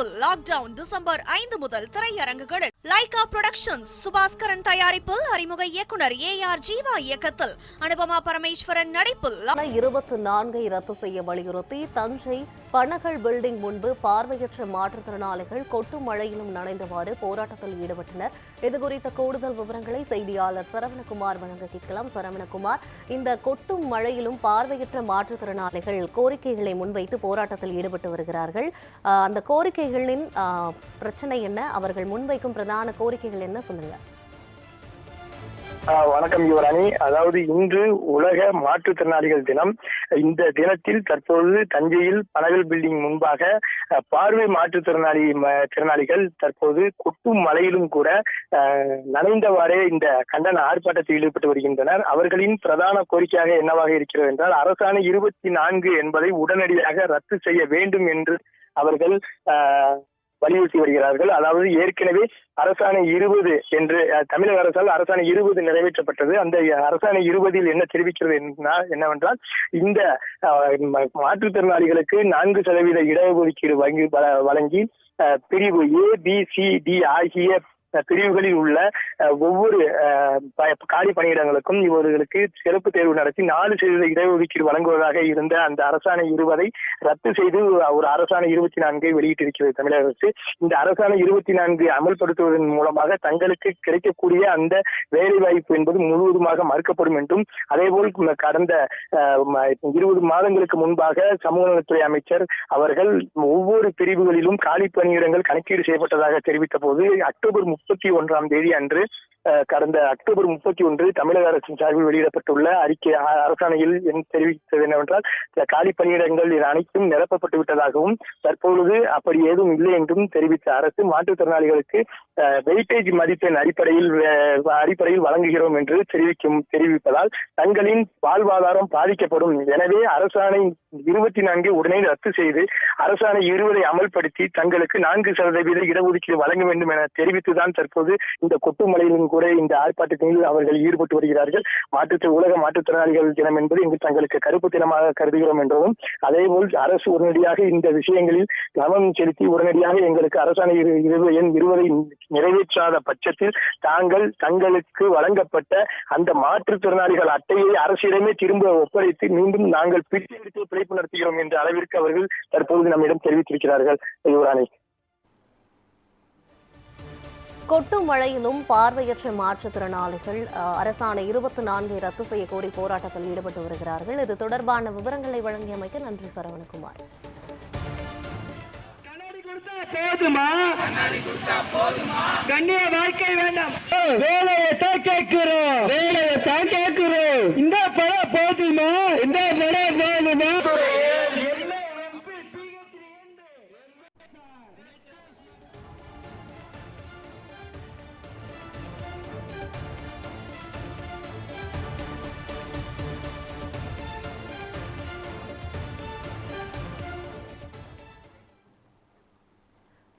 Lockdown December ஐந்து முதல் திரையரங்குகளில். லைகா புரொடக்ஷன்ஸ் சுபாஸ்கரன் தயாரிப்பில் அறிமுக இயக்குனர் ஏ ஆர் ஜீவா இயக்கத்தில் அனுபமா பரமேஸ்வரன் நடிப்பில் இருபத்தி நான்கை ரத்து செய்ய வலியுறுத்தி தஞ்சை பனகல் பில்டிங் முன்பு பார்வையற்ற மாற்றுத்திறனாளிகள் கொட்டு மழையிலும் நனைந்தவாறு போராட்டத்தில் ஈடுபட்டனர். இதுகுறித்த கூடுதல் விவரங்களை செய்தியாளர் சரவணகுமார் வழங்க கேட்கலாம். சரவணகுமார் இந்த கொட்டும் மழையிலும் பார்வையற்ற மாற்றுத்திறனாளிகள் கோரிக்கைகளை முன்வைத்து போராட்டத்தில் ஈடுபட்டு வருகிறார்கள். அந்த கோரிக்கைகளின் பிரச்சனை என்ன? அவர்கள் முன்வைக்கும் பிரதான கோரிக்கைகள் என்ன சொல்லுங்க? ஆஹ் வணக்கம் யுவராணி. அதாவது இன்று உலக மாற்றுத்திறனாளிகள் தினம். இந்த தினத்தில் தற்போது தஞ்சையில் பனகல் பில்டிங் முன்பாக பார்வை மாற்றுத்திறனாளி ம- திறனாளிகள் தற்போது கொட்டும் மலையிலும் கூட நனைந்தவாறே இந்த கண்டன ஆர்ப்பாட்டத்தில் ஈடுபட்டு வருகின்றனர். அவர்களின் பிரதான கோரிக்கையாக என்னவாக இருக்கிறது என்றால் அரசாணை இருபத்தி நான்கு என்பதை உடனடியாக ரத்து செய்ய வேண்டும் என்று அவர்கள் ஆஹ், வலியுறுத்தி வருகிறார்கள். அதாவது ஏற்கனவே அரசாணை இருபது என்று அஹ், தமிழக அரசால் அரசாணை இருபது நிறைவேற்றப்பட்டது. அந்த அரசாணை இருபதில் என்ன தெரிவிக்கிறது என்னவென்றால் இந்த மாற்றுத்திறனாளிகளுக்கு நான்கு சதவீத இடஒதுக்கீடு வழங்கி வ- வழங்கி அஹ், பிரிவு ஏ பி சி டி ஆகிய பிரிவுகளில் உள்ள ஒவ்வொரு காலி பணியிடங்களுக்கும் இவர்களுக்கு சிறப்பு தேர்வு நடத்தி நாலு சதவீத இடஒதுக்கீடு வழங்குவதாக இருந்த அந்த அரசாணை இருபதை ரத்து செய்து ஒரு அரசாணை இருபத்தி நான்கை வெளியிட்டிருக்கிறது தமிழக அரசு. இந்த அரசாணை இருபத்தி நான்கு அமல்படுத்துவதன் மூலமாக தங்களுக்கு கிடைக்கக்கூடிய அந்த வேலை வாய்ப்பு என்பது முழுவதுமாக மறுக்கப்படும் என்றும் அதேபோல் கடந்த இருபது மாதங்களுக்கு முன்பாக சமூக நலத்துறை அமைச்சர் அவர்கள் ஒவ்வொரு பிரிவுகளிலும் காலி பணியிடங்கள் கணக்கீடு செய்யப்பட்டதாக தெரிவித்த போது அக்டோபர் முப்பத்தி ஒன்றாம் தேதி அன்று அஹ், கடந்த அக்டோபர் முப்பத்தி ஒன்று தமிழக அரசின் சார்பில் வெளியிடப்பட்டுள்ள அறிக்கை அரசாணையில் தெரிவித்தது என்னவென்றால் காலி பணியிடங்கள் இது அனைத்தும் நிரப்பப்பட்டு விட்டதாகவும் தற்பொழுது அப்படி ஏதும் இல்லை என்றும் தெரிவித்த அரசு மாற்றுத்திறனாளிகளுக்கு வெயிட்டேஜ் மதிப்பெண் அடிப்படையில் அடிப்படையில் வழங்குகிறோம் என்று தெரிவிக்கும் தெரிவிப்பதால் தங்களின் வாழ்வாதாரம் பாதிக்கப்படும். எனவே அரசாணை இருபத்தி நான்கு உடனே ரத்து செய்து அரசாணை இருபதை அமல்படுத்தி தங்களுக்கு நான்கு சதவீத இடஒதுக்கீடு வழங்க வேண்டும் என தெரிவித்துதான் தற்போது இந்த கொட்டுமலையிலும் கூட இந்த ஆர்ப்பாட்டத்தில் அவர்கள் ஈடுபட்டு வருகிறார்கள். மாற்று உலக மாற்றுத்திறனாளிகள் தினம் என்பது இங்கு தங்களுக்கு கருப்பு தினமாக கருதுகிறோம் என்றும் அதேபோல் அரசு உடனடியாக இந்த விஷயங்களில் கவனம் செலுத்தி உடனடியாக எங்களுக்கு அரசாணை இருபது எண் இருபதை நிறைவேற்றாத பட்சத்தில் தாங்கள் தங்களுக்கு வழங்கப்பட்ட அந்த மாற்றுத்திறனாளிகள் அட்டையை அரசிடமே திரும்ப ஒப்படைத்து மீண்டும் நாங்கள் பிரித்தெடுத்து பிழைப்பு நடத்துகிறோம் என்ற அளவிற்கு அவர்கள் தற்போது நம்மிடம் தெரிவித்திருக்கிறார்கள். யுவராணி கொட்டும் மழையிலும் பார்வையற்ற மாற்றுத்திறனாளிகள் அரசாணை இருபத்தி நான்கை ரத்து செய்ய கோரி போராட்டத்தில் ஈடுபட்டு வருகிறார்கள். இது தொடர்பான விவரங்களை வழங்கியமைக்கு நன்றி சரவணகுமார். கண்ணாடி போதுமா? கண்ணிய வாழ்க்கை வேண்டாம். வேலையை தான் கேட்கிறோம். வேலையை தான் கேட்கிறோம். இந்த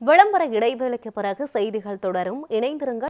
விளம்பர இடைவேளைக்கு பிறகு செய்திகள் தொடரும். இணைந்திருங்கள்.